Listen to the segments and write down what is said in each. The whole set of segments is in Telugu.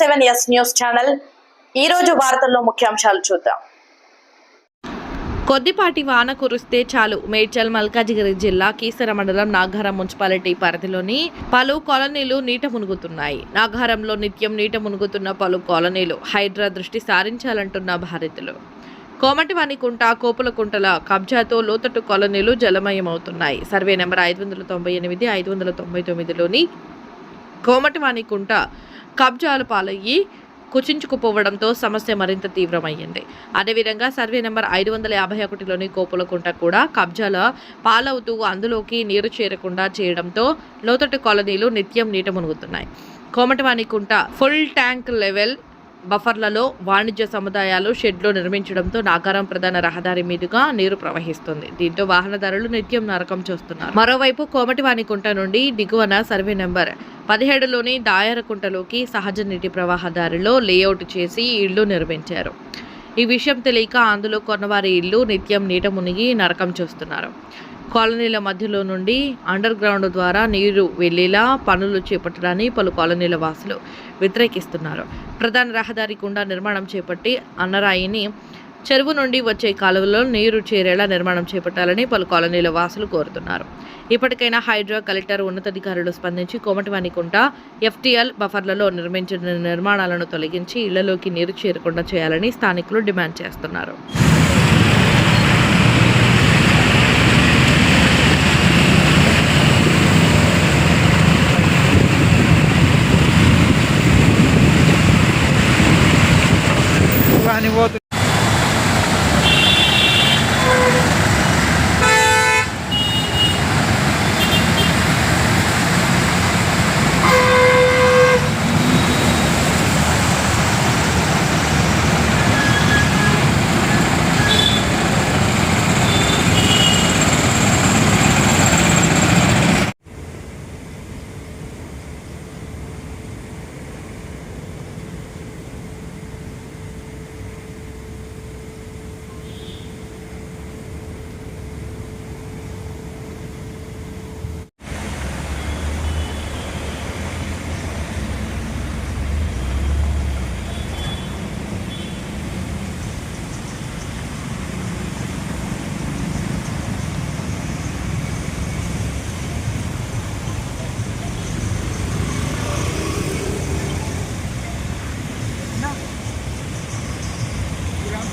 సెవెన్ ఎస్ న్యూస్ ఛానల్ ఈ వార్తల్లో ముఖ్యాంశాలు చూద్దాం. కొద్దిపాటి వాన కురిస్తే చాలు. మేడ్చల్ మల్కాజిగిరి జిల్లా కీసర మండలం నాగారం మున్సిపాలిటీ పరిధిలోని పలు కాలనీలు నీట మునుగుతున్నాయి. నాగారంలో నిత్యం నీట మునుగుతున్న పలు కాలనీలు హైడ్రా దృష్టి సారించాలంటున్న భారతులు కోమటివానికుంట కోపులకుంటల కబ్జాతో లోతట్టు కాలనీలు జలమయమవుతున్నాయి. సర్వే నెంబర్ ఐదు వందల తొంభై ఎనిమిది ఐదు వందల తొంభై తొమ్మిదిలోని కోమటివానికుంట కబ్జాలు పాలయ్యి కుచించుకుపోవడంతో సమస్య మరింత తీవ్రమయ్యింది. అదేవిధంగా సర్వే నెంబర్ ఐదు వందల యాభై ఒకటిలోని కోపులకుంట కూడా కబ్జాల పాలవుతూ అందులోకి నీరు చేరకుండా చేయడంతో లోతట్టు కాలనీలు నిత్యం నీట మునుగుతున్నాయి. కోమటివానికుంట ఫుల్ ట్యాంక్ లెవెల్ బఫర్లలో వాణిజ్య సముదాయాలు షెడ్లు నిర్మించడంతో నాగారం ప్రధాన రహదారి మీదుగా నీరు ప్రవహిస్తుంది. దీంతో వాహనదారులు నిత్యం నరకం చూస్తున్నారు. మరోవైపు కోమటివాణికుంట నుండి దిగువన సర్వే నెంబర్ పదిహేడులోని దాయరకుంటలోకి సహజ నీటి ప్రవాహదారిలో లేఅవుట్ చేసి ఇళ్ళు నిర్మించారు. ఈ విషయం తెలియక అందులో కొన్నవారి ఇల్లు నిత్యం నీట మునిగి నరకం చూస్తున్నారు. కాలనీల మధ్యలో నుండి అండర్ గ్రౌండ్ ద్వారా నీరు వెళ్ళేలా పనులు చేపట్టడాన్ని పలు కాలనీల వాసులు వ్యతిరేకిస్తున్నారు. ప్రధాన రహదారి గుండా నిర్మాణం చేపట్టి అన్నరాయిని చెరువు నుండి వచ్చే కాలువలో నీరు చేరేలా నిర్మాణం చేపట్టాలని పలు కాలనీల వాసులు కోరుతున్నారు. ఇప్పటికైనా హైడ్రా కలెక్టర్ ఉన్నతాధికారులు స్పందించి కోమటివానికుంట ఎఫ్టీఎల్ బఫర్లలో నిర్మించిన నిర్మాణాలను తొలగించి ఇళ్ళలోకి నీరు చేరకుండా చేయాలని స్థానికులు డిమాండ్ చేస్తున్నారు.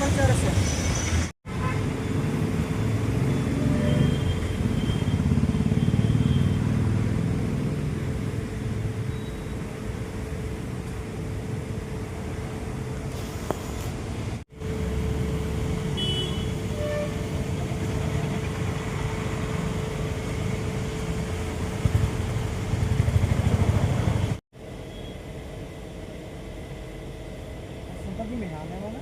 पंचारस्य सभी में आने वाला?